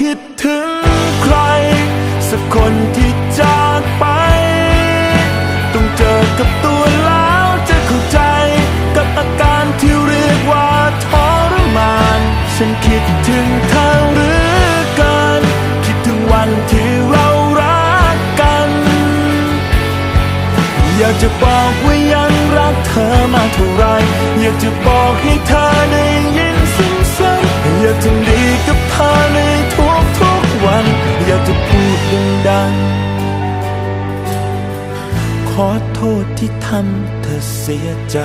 คิดถึงใคร สักคนที่จากไป ต้องเจอกับตัวแล้วจะเข้าใจ กับอาการที่เรียกว่าทรมาน ฉันคิดถึงเธอหรือเกิน คิดถึงวันที่เรารักกัน อยากจะบอกว่ายังรักเธอมาเท่าไร อยากจะบอกให้เธอได้ ขอโทษที่ทำเธอเสียใจ